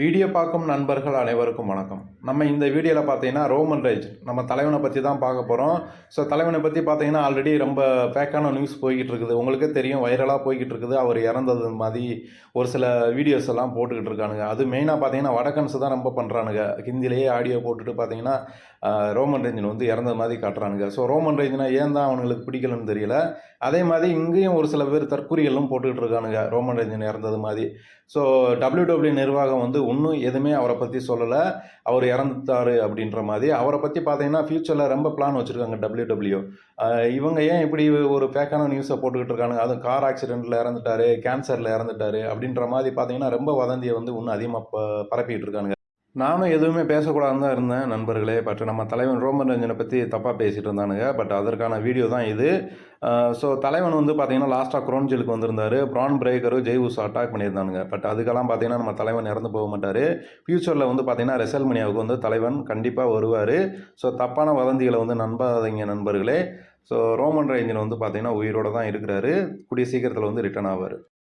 Video பார்க்கும் நண்பர்கள் அனைவருக்கும் வணக்கம். நம்ம இந்த வீடியோவில் பார்த்தீங்கன்னா ரோமன் ரைஜ் நம்ம தலைவனை பற்றி தான் பார்க்க போகிறோம் ஸோ தலைவனை பற்றி பார்த்தீங்கன்னா ஆல்ரெடி ரொம்ப ஃபேக்கான நியூஸ் போய்கிட்டு இருக்குது. உங்களுக்கே தெரியும் வைரலாக போய்கிட்டு இருக்குது. அவர் இறந்தது மாதிரி ஒரு சில வீடியோஸ் எல்லாம் போட்டுக்கிட்டு இருக்கானுங்க. அது மெயினாக பார்த்தீங்கன்னா வடக்கன்ஸ் தான் ரொம்ப பண்ணுறானுங்க ஹிந்திலேயே ஆடியோ போட்டுட்டு பார்த்தீங்கன்னா ரோமன் ரேஞ்சன் வந்து இறந்தது மாதிரி காட்டுறானுங்க. ஸோ ரோமன் ரேஞ்சினா ஏன் தான் அவனுங்களுக்கு பிடிக்கலன்னு தெரியல. அதே மாதிரி இங்கேயும் ஒரு சில பேர் தற்கொலைகளும் போட்டுக்கிட்டு இருக்கானுங்க ரோமன் ரேஞ்சன் இறந்தது மாதிரி. ஸோ டபிள்யூ நிர்வாகம் வந்து இன்னும் எதுவுமே அவரை பற்றி சொல்லலை. அவர் இறந்துட்டாரு அப்படின்ற மாதிரி. அவரை பற்றி பார்த்தீங்கன்னா ஃப்யூச்சரில் ரொம்ப பிளான் வச்சுருக்காங்க டபிள்யூ டபிள்யூ இவங்க ஏன் இப்படி ஒரு ஃபேக்கான நியூஸை போட்டுக்கிட்டு இருக்காங்க அதுவும் கார் ஆக்சிடெண்ட்டில் இறந்துட்டாரு கேன்சரில் இறந்துட்டாரு அப்படின்ற மாதிரி பார்த்தீங்கன்னா ரொம்ப வதந்தியை வந்து இன்னும் அதிகமாக ப பரப்பிக்கிட்டு இருக்கானுங்க. நானும் எதுவுமே பேசக்கூடாதுன்னு தான் இருந்தேன் நண்பர்களே. பட் நம்ம தலைவன் ரோமன் ரஞ்சனை பற்றி தப்பாக பேசிகிட்டு இருந்தானுங்க. பட் அதற்கான வீடியோ தான் இது. ஸோ தலைவன் வந்து பார்த்தீங்கன்னா லாஸ்ட்டாக குரோன்ஜிலுக்கு வந்திருந்தார். ப்ரான் பிரேக்கரும் ஜெய்வூஸ் அட்டாக் பண்ணியிருந்தானுங்க. பட் அதுக்கெல்லாம் பார்த்தீங்கன்னா நம்ம தலைவன் இறந்து போக மாட்டார். ஃப்யூச்சரில் வந்து பார்த்தீங்கன்னா ரெசல்மனியாவுக்கு வந்து தலைவன் கண்டிப்பாக வருவார். ஸோ தப்பான வதந்திகளை வந்து நம்பாதீங்க நண்பர்களே. ஸோ ரோமன் ரேஞ்சன் வந்து பார்த்தீங்கன்னா உயிரோடு தான் இருக்கிறாரு. கூடிய சீக்கிரத்தில் வந்து ரிட்டர்ன் ஆவார்.